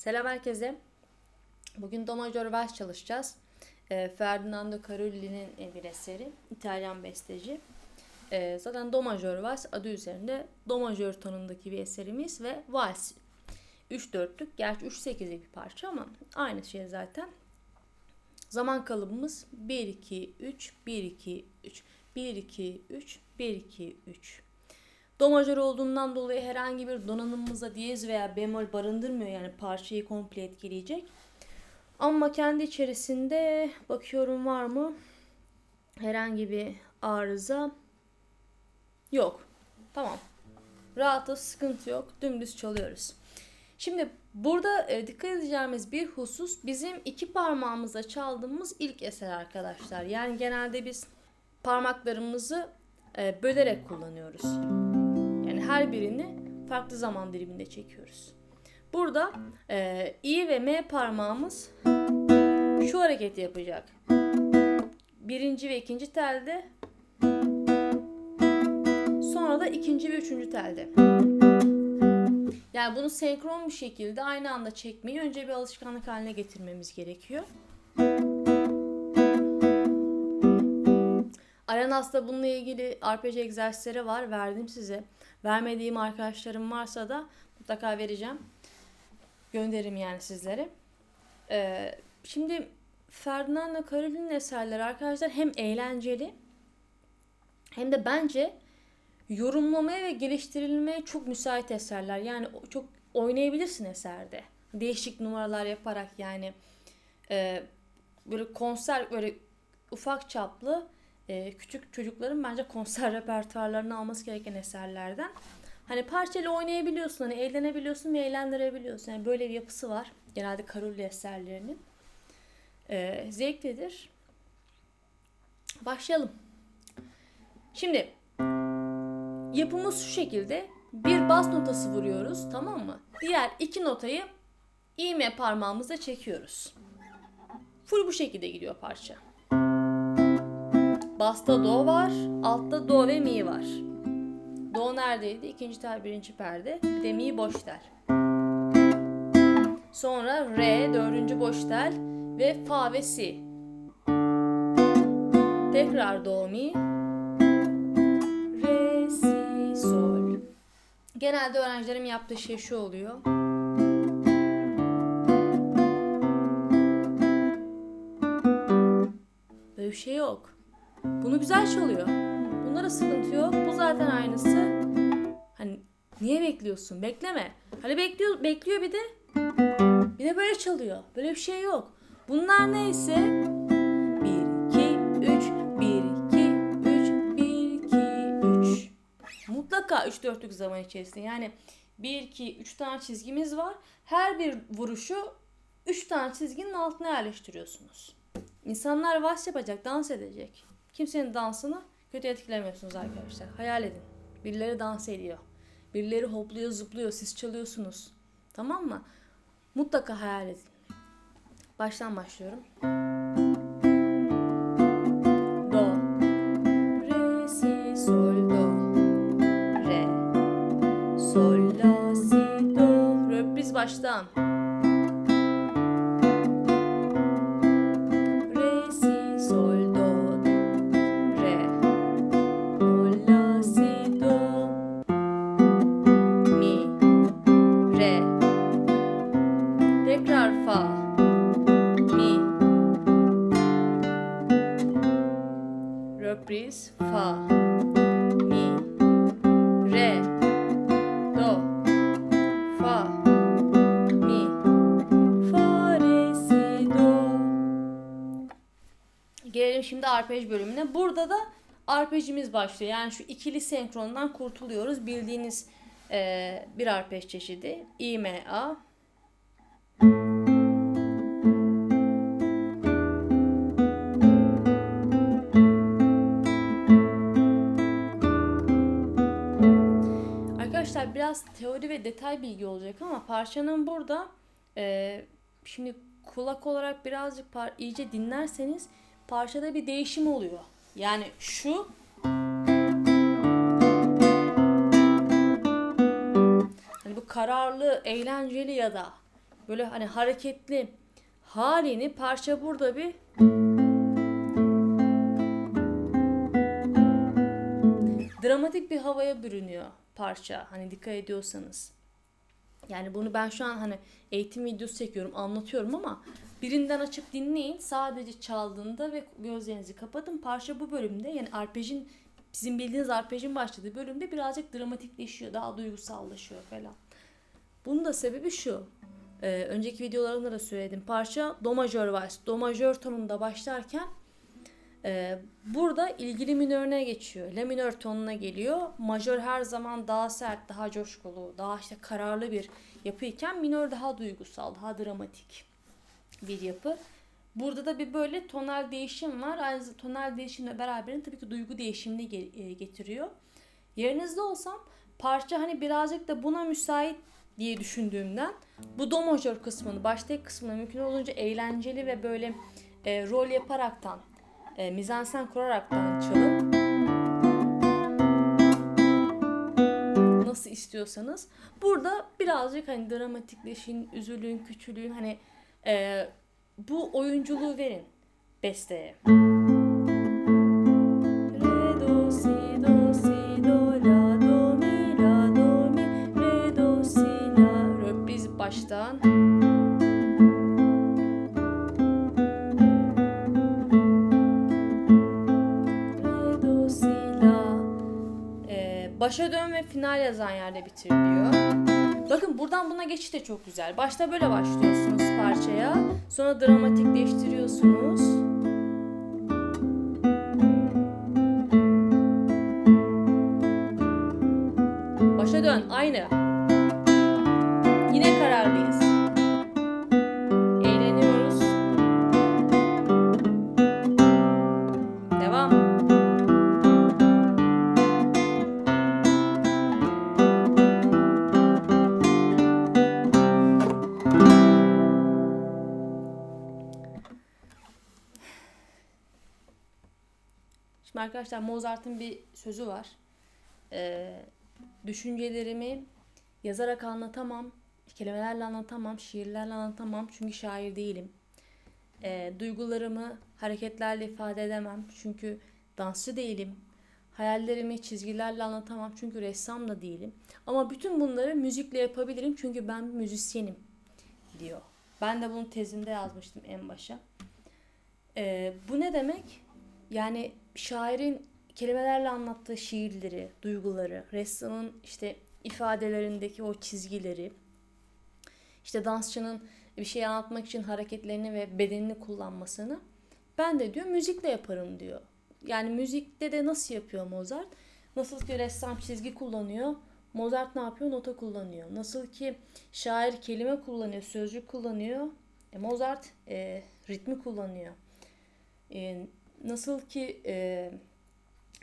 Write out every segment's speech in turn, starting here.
Selam herkese. Bugün Do Major Vals çalışacağız. Ee, Ferdinando Carulli'nin e, bir eseri. İtalyan besteci. Ee, zaten Do Major Vals adı üzerinde Do Major tonundaki bir eserimiz ve vals. 3 dörtlük, gerçi 3 8'lik bir parça ama aynı şey zaten. Zaman kalıbımız 1 2 3 1 2 3 1 2 3 1 2 3. Do majör olduğundan dolayı herhangi bir donanımımıza diyez veya bemol barındırmıyor yani parçayı komple etkileyecek. Ama kendi içerisinde bakıyorum var mı herhangi bir arıza yok. Tamam. Rahatız, sıkıntı yok. Dümdüz çalıyoruz. Şimdi burada e, dikkat edeceğimiz bir husus bizim iki parmağımızla çaldığımız ilk eser arkadaşlar. Yani genelde biz parmaklarımızı e, bölerek kullanıyoruz. Her birini farklı zaman diliminde çekiyoruz. Burada e, i ve m parmağımız şu hareketi yapacak. Birinci ve ikinci telde sonra da ikinci ve üçüncü telde. Yani bunu senkron bir şekilde aynı anda çekmeyi önce bir alışkanlık haline getirmemiz gerekiyor. Aranas'ta bununla ilgili arpej egzersizleri var. Verdim size. Vermediğim arkadaşlarım varsa da mutlaka vereceğim. Gönderirim yani sizlere. Ee, şimdi Ferdinando Carulli'nin eserleri arkadaşlar hem eğlenceli hem de bence yorumlamaya ve geliştirilmeye çok müsait eserler. Yani çok oynayabilirsin eserde. Değişik numaralar yaparak yani e, böyle konser böyle ufak çaplı e, küçük çocukların bence konser repertuarlarını alması gereken eserlerden. Hani parçayla oynayabiliyorsun, hani eğlenebiliyorsun ve eğlendirebiliyorsun. Yani böyle bir yapısı var. Genelde Carulli eserlerinin. E, zevklidir. Başlayalım. Şimdi yapımız şu şekilde. Bir bas notası vuruyoruz tamam mı? Diğer iki notayı iğme parmağımızla çekiyoruz. Full bu şekilde gidiyor parça. Basta do var, altta do ve mi var. Do neredeydi? İkinci tel, birinci perde. Bir de mi boş tel. Sonra re, dördüncü boş tel ve fa ve si. Tekrar do mi. Re, si, sol. Genelde öğrencilerim yaptığı şey şu oluyor. Böyle bir şey yok. Bunu güzel çalıyor. Bunlara sıkıntı yok. Bu zaten aynısı. Hani niye bekliyorsun? Bekleme. Hani bekliyor, bekliyor bir de bir de böyle çalıyor. Böyle bir şey yok. Bunlar neyse 1 2 3 1 2 3 1 2 3 Mutlaka 3 dörtlük zaman içerisinde. Yani 1 2 3 tane çizgimiz var. Her bir vuruşu 3 tane çizginin altına yerleştiriyorsunuz. İnsanlar vals yapacak, dans edecek. Kimsenin dansını kötü etkilemiyorsunuz arkadaşlar. Hayal edin. Birileri dans ediyor. Birileri hopluyor, zıplıyor. Siz çalıyorsunuz. Tamam mı? Mutlaka hayal edin. Baştan başlıyorum. Do. Re, si, sol, do. Re. Sol, la, si, do. Röpriz baştan. Arpej bölümüne. Burada da arpejimiz başlıyor. Yani şu ikili senkrondan kurtuluyoruz. Bildiğiniz eee, bir arpej çeşidi. İ, M, A. Arkadaşlar biraz teori ve detay bilgi olacak ama parçanın burada eee, şimdi kulak olarak birazcık par- iyice dinlerseniz parçada bir değişim oluyor. Yani şu hani bu kararlı, eğlenceli ya da böyle hani hareketli halini parça burada bir dramatik bir havaya bürünüyor parça. Hani dikkat ediyorsanız. Yani bunu ben şu an hani eğitim videosu çekiyorum, anlatıyorum ama birinden açıp dinleyin. Sadece çaldığında ve gözlerinizi kapatın. Parça bu bölümde yani arpejin bizim bildiğiniz arpejin başladığı bölümde birazcık dramatikleşiyor. Daha duygusallaşıyor falan. Bunun da sebebi şu. Ee, önceki videolarımda da söyledim. Parça do majör vals. Do majör tonunda başlarken e, burada ilgili minörüne geçiyor. La minör tonuna geliyor. Majör her zaman daha sert, daha coşkulu, daha işte kararlı bir yapıyken minör daha duygusal, daha dramatik bir yapı. Burada da bir böyle tonal değişim var. Aynı tonal değişimle beraber tabii ki duygu değişimini e, getiriyor. Yerinizde olsam parça hani birazcık da buna müsait diye düşündüğümden bu do majör kısmını, baştaki kısmını mümkün olunca eğlenceli ve böyle e, rol yaparaktan, e, mizansen kuraraktan çalın. Nasıl istiyorsanız. Burada birazcık hani dramatikleşin, üzülün, küçülün hani e, bu oyunculuğu verin besteye. Re, do, si, la, do, Biz baştan. Ee, başa dön ve final yazan yerde bitiriliyor. Bakın buradan buna geçiş de çok güzel. Başta böyle başlıyorsunuz parçaya. Sonra dramatikleştiriyorsunuz. Arkadaşlar Mozart'ın bir sözü var. Ee, düşüncelerimi yazarak anlatamam, kelimelerle anlatamam, şiirlerle anlatamam çünkü şair değilim. Ee, duygularımı hareketlerle ifade edemem çünkü dansçı değilim. Hayallerimi çizgilerle anlatamam çünkü ressam da değilim. Ama bütün bunları müzikle yapabilirim çünkü ben müzisyenim diyor. Ben de bunu tezimde yazmıştım en başa. Ee, bu ne demek? Yani şairin kelimelerle anlattığı şiirleri, duyguları, ressamın işte ifadelerindeki o çizgileri, işte dansçının bir şey anlatmak için hareketlerini ve bedenini kullanmasını ben de diyor müzikle yaparım diyor. Yani müzikte de nasıl yapıyor Mozart? Nasıl ki ressam çizgi kullanıyor, Mozart ne yapıyor? Nota kullanıyor. Nasıl ki şair kelime kullanıyor, sözcük kullanıyor, e, Mozart e, ritmi kullanıyor. E, nasıl ki e,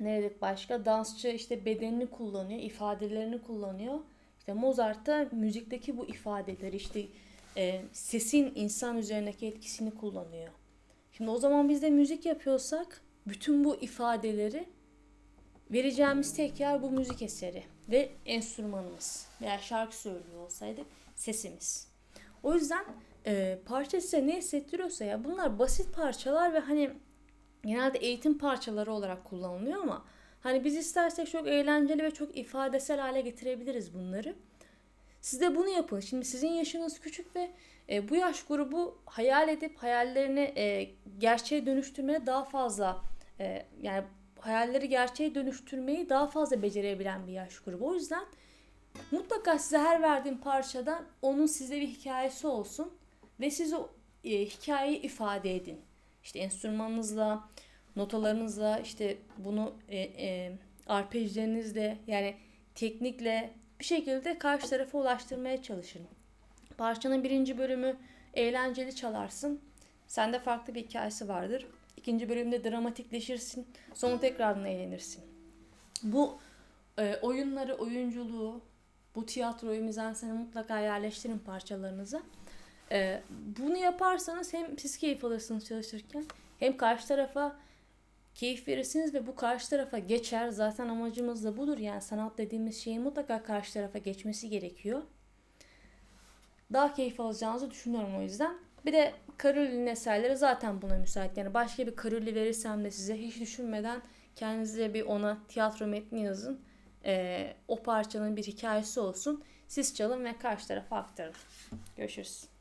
ne dedik başka dansçı işte bedenini kullanıyor, ifadelerini kullanıyor. İşte Mozart da müzikteki bu ifadeleri işte e, sesin insan üzerindeki etkisini kullanıyor. Şimdi o zaman biz de müzik yapıyorsak bütün bu ifadeleri vereceğimiz tek yer bu müzik eseri ve enstrümanımız veya şarkı söylüyor olsaydık sesimiz. O yüzden e, parça size ne hissettiriyorsa ya bunlar basit parçalar ve hani genelde eğitim parçaları olarak kullanılıyor ama hani biz istersek çok eğlenceli ve çok ifadesel hale getirebiliriz bunları. Siz de bunu yapın. Şimdi sizin yaşınız küçük ve e, bu yaş grubu hayal edip hayallerini e, gerçeğe dönüştürmeye daha fazla e, yani hayalleri gerçeğe dönüştürmeyi daha fazla becerebilen bir yaş grubu. O yüzden mutlaka size her verdiğim parçada onun size bir hikayesi olsun ve siz o e, hikayeyi ifade edin. İşte enstrümanınızla, notalarınızla, işte bunu e, e, arpejlerinizle yani teknikle bir şekilde karşı tarafa ulaştırmaya çalışın. Parçanın birinci bölümü eğlenceli çalarsın. Sende farklı bir hikayesi vardır. İkinci bölümde dramatikleşirsin. Sonra tekrardan eğlenirsin. Bu e, oyunları, oyunculuğu, bu tiyatroyu, mizanseni mutlaka yerleştirin parçalarınıza. E, bunu yaparsanız hem siz keyif alırsınız çalışırken hem karşı tarafa keyif verirsiniz ve bu karşı tarafa geçer. Zaten amacımız da budur. Yani sanat dediğimiz şeyin mutlaka karşı tarafa geçmesi gerekiyor. daha keyif alacağınızı düşünüyorum o yüzden. Bir de Karolin eserleri zaten buna müsait. Yani başka bir Karoli verirsem de size hiç düşünmeden kendinize bir ona tiyatro metni yazın. Ee, o parçanın bir hikayesi olsun. Siz çalın ve karşı tarafa aktarın. Görüşürüz.